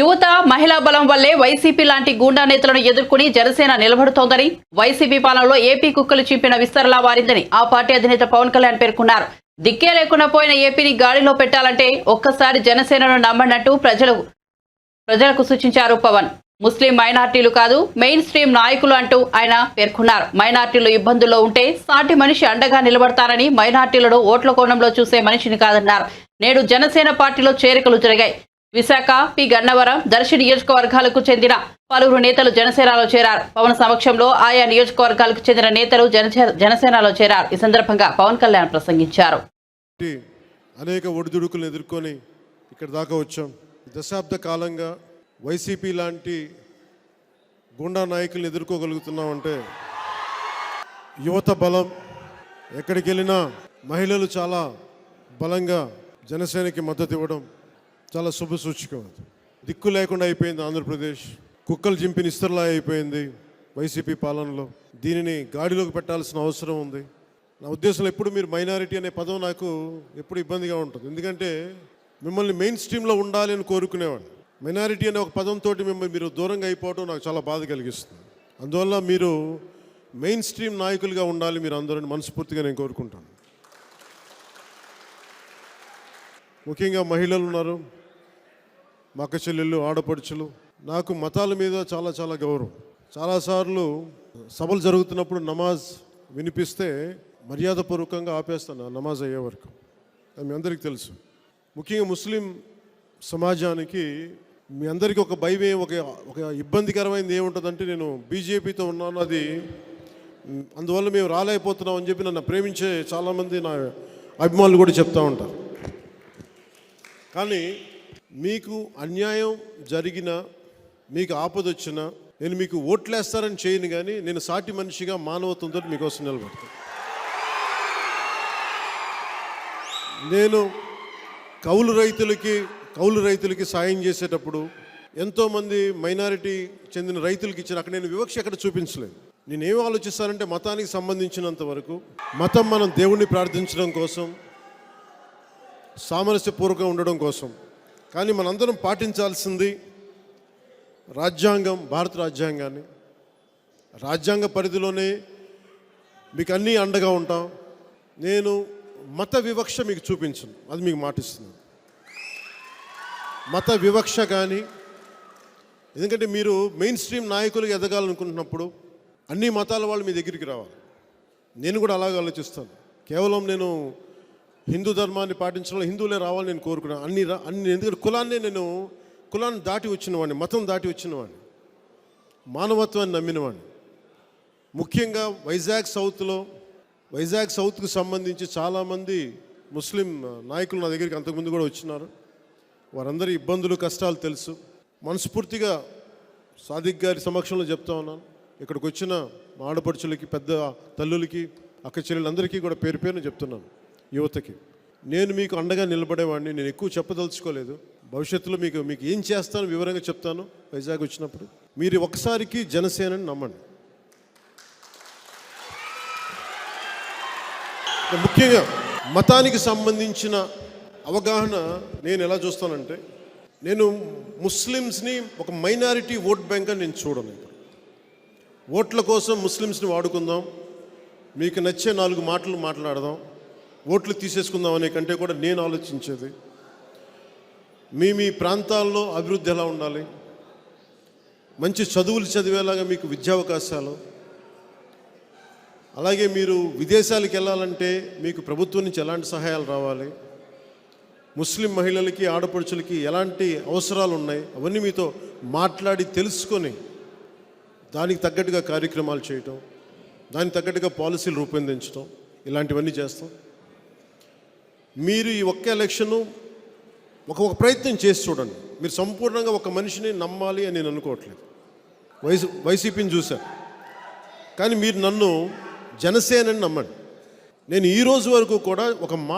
యువత మహిళా బలం వల్లే వైసీపీ లాంటి గూండా నేతలను ఎదుర్కొని జనసేన నిలబడుతోందని వైసీపీ పాలనలో ఏపీ కుక్కలు చీపిన విస్తరలా వారిందని ఆ పార్టీ అధినేత పవన్ కళ్యాణ్ పేర్కొన్నారు. దిక్కే లేకుండా పోయిన ఏపీని గాడిలో పెట్టాలంటే ఒక్కసారి జనసేనను నమ్మన్నట్టు ప్రజలు ప్రజలకు సూచించారు పవన్. ముస్లిం మైనార్టీలు కాదు మెయిన్ స్ట్రీమ్ నాయకులు అంటూ ఆయన పేర్కొన్నారు. మైనార్టీలు ఇబ్బందుల్లో ఉంటే సాటి మనిషి అండగా నిలబడతారని మైనార్టీలను ఓట్ల కోణంలో చూసే మనిషిని కాదన్నారు. నేడు జనసేన పార్టీలో చేరికలు జరిగాయి. విశాఖ పి. గన్నవరం దర్శి నియోజకవర్గాలకు చెందిన పలువురు నేతలు జనసేనలో చేరారు. పవన్ సమక్షంలో ఆయా నియోజకవర్గాలకు చెందిన నేతలు జనసే- జనసేనలో చేరారు. ఈ సందర్భంగా పవన్ కళ్యాణ్ ప్రసంగించారు. అనేక ఒడిదుడుకులను ఎదుర్కొని ఇక్కడ దాకా వచ్చాం. దశాబ్ద కాలంగా వైసీపీ లాంటి గుండా నాయకులను ఎదుర్కోగలుగుతున్నామంటే యువత బలం ఎక్కడికి వెళ్ళినా మహిళలు చాలా బలంగా జనసేనకి మద్దతు ఇవ్వడం చాలా శుభ దిక్కు లేకుండా అయిపోయింది ఆంధ్రప్రదేశ్. కుక్కలు చింపిన ఇస్తర్లా అయిపోయింది వైసీపీ పాలనలో. దీనిని గాడిలోకి పెట్టాల్సిన అవసరం ఉంది. నా ఉద్దేశంలో ఎప్పుడు మీరు మైనారిటీ అనే పదం నాకు ఎప్పుడు ఇబ్బందిగా ఉంటుంది. ఎందుకంటే మిమ్మల్ని మెయిన్ స్ట్రీమ్లో ఉండాలి అని కోరుకునేవాడిని. మైనారిటీ అనే ఒక పదంతో మిమ్మల్ని మీరు దూరంగా అయిపోవడం నాకు చాలా బాధ కలిగిస్తుంది. అందువల్ల మీరు మెయిన్ స్ట్రీమ్ నాయకులుగా ఉండాలి మీరు అందరూ మనస్ఫూర్తిగా నేను కోరుకుంటాను. ముఖ్యంగా మహిళలు ఉన్నారు. మా అక్క చెల్లెళ్ళు ఆడపడుచులు. నాకు మతాల మీద చాలా చాలా గౌరవం. చాలాసార్లు సభలు జరుగుతున్నప్పుడు నమాజ్ వినిపిస్తే మర్యాదపూర్వకంగా ఆపేస్తాను నమాజ్ అయ్యే వరకు. అది మీ అందరికీ తెలుసు. ముఖ్యంగా ముస్లిం సమాజానికి మీ అందరికీ ఒక భయం ఒక ఒక ఇబ్బందికరమైనది ఏముంటుందంటే నేను బీజేపీతో ఉన్నాను అది అందువల్ల మేము రాలేకపోతున్నాం అని చెప్పి నన్ను ప్రేమించే చాలామంది నా అభిమానులు కూడా చెప్తూ ఉంటారు. కానీ మీకు అన్యాయం జరిగిన మీకు ఆపదొచ్చినా నేను మీకు ఓట్లేస్తారని చేయను కానీ నేను సాటి మనిషిగా మానవత్వంతో మీకోసం నిలబడతాను నేను కౌలు రైతులకి కౌలు రైతులకి సాయం చేసేటప్పుడు ఎంతోమంది మైనారిటీ చెందిన రైతులకి ఇచ్చిన అక్కడ నేను వివక్ష ఎక్కడ చూపించలేదు. నేను ఆలోచిస్తానంటే మతానికి సంబంధించినంత వరకు మతం మనం దేవుణ్ణి ప్రార్థించడం కోసం సామరస్యపూర్వకంగా ఉండడం కోసం కానీ మనందరం పాటించాల్సింది రాజ్యాంగం భారత రాజ్యాంగాన్ని. రాజ్యాంగ పరిధిలోనే మీకు అన్నీ అండగా ఉంటాం. నేను మత వివక్ష మీకు చూపించను. అది మీకు మాటిస్తున్నాను మత వివక్ష కానీ ఎందుకంటే మీరు మెయిన్ స్ట్రీమ్ నాయకులుగా ఎదగాలనుకుంటున్నప్పుడు అన్ని మతాల వాళ్ళు మీ దగ్గరికి రావాలి. నేను కూడా అలాగే ఆలోచిస్తాను. కేవలం నేను హిందూ ధర్మాన్ని పాటించడం హిందువులే రావాలని నేను కోరుకున్నాను అన్ని అన్ని ఎందుకంటే కులాన్ని నేను కులాన్ని దాటి వచ్చినవాడిని మతం దాటి వచ్చినవాడిని మానవత్వాన్ని నమ్మినవాడిని ముఖ్యంగా వైజాగ్ సౌత్లో వైజాగ్ సౌత్కు సంబంధించి చాలామంది ముస్లిం నాయకులు నా దగ్గరికి అంతకుముందు కూడా వచ్చినారు. వారందరి ఇబ్బందులు కష్టాలు తెలుసు. మనస్ఫూర్తిగా సాదిక్ గారి సమక్షంలో చెప్తా ఉన్నాను. ఇక్కడికి వచ్చిన మాడపడుచులకి పెద్ద తల్లులకి అక్క చెల్లెలందరికీ కూడా పేరు పేరును చెప్తున్నాను. యువతకి. నేను మీకు అండగా నిలబడేవాడిని నేను ఎక్కువ చెప్పదలుచుకోలేదు. భవిష్యత్తులో మీకు మీకు ఏం చేస్తాను వివరంగా చెప్తాను వైజాగ్ వచ్చినప్పుడు. మీరు ఒకసారికి జనసేనని నమ్మండి. ముఖ్యంగా మతానికి సంబంధించిన అవగాహన నేను ఎలా చూస్తానంటే నేను ముస్లిమ్స్ని ఒక మైనారిటీ ఓట్ బ్యాంక్ అని నేను చూడను ఓట్ల కోసం ముస్లిమ్స్ని వాడుకుందాం. మీకు నచ్చే నాలుగు మాటలు మాట్లాడదాం. ఓట్లు తీసేసుకుందాం అనే కంటే కూడా నేను ఆలోచించేది మీ మీ ప్రాంతాల్లో అభివృద్ధి ఎలా ఉండాలి? మంచి చదువులు చదివేలాగా మీకు విద్యావకాశాలు అలాగే మీరు విదేశాలకు వెళ్ళాలంటే మీకు ప్రభుత్వం నుంచి ఎలాంటి సహాయాలు రావాలి? ముస్లిం మహిళలకి ఆడపడుచులకి ఎలాంటి అవసరాలు ఉన్నాయి? అవన్నీ మీతో మాట్లాడి తెలుసుకొని దానికి తగ్గట్టుగా కార్యక్రమాలు చేయటం దానికి తగ్గట్టుగా పాలసీలు రూపొందించడం ఇలాంటివన్నీ చేస్తాం. మీరు ఈ ఒక్క ఎలక్షను ఒక ఒక ప్రయత్నం చేసి చూడండి. మీరు సంపూర్ణంగా ఒక మనిషిని నమ్మాలి అని నేను అనుకోవట్లేదు. వైసీ వైసీపీని చూశాను కానీ మీరు నన్ను జనసేనని నమ్మండి. నేను ఈ రోజు వరకు కూడా ఒక మా